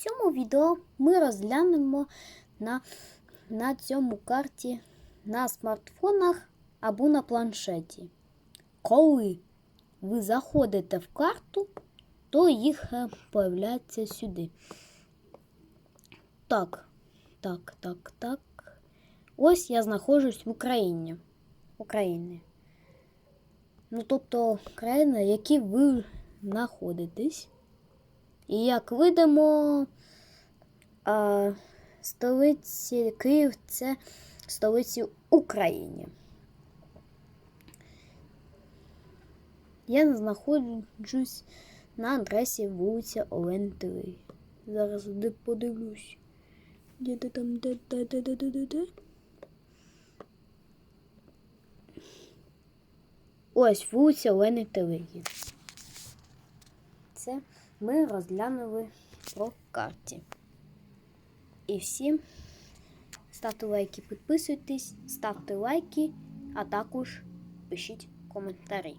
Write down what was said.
цьому відео ми розглянемо на, на цьому карті на смартфонах або на планшеті. Коли ви заходите в карту, то їх е, появляється сюди. Так, так, так, так. Ось я знаходжусь в Україні. Україні. Ну, тобто країна, в якій ви знаходитесь. І як видимо, а, столиці Київ це столиці України. Я знаходжусь на адресі вулиця Олен 3. Зараз подивлюсь. Де де там, де де де де де де? Ось вулиця Олени Телегі. Це ми розглянули по карті. І всім ставте лайки, підписуйтесь, ставте лайки, а також пишіть коментарі.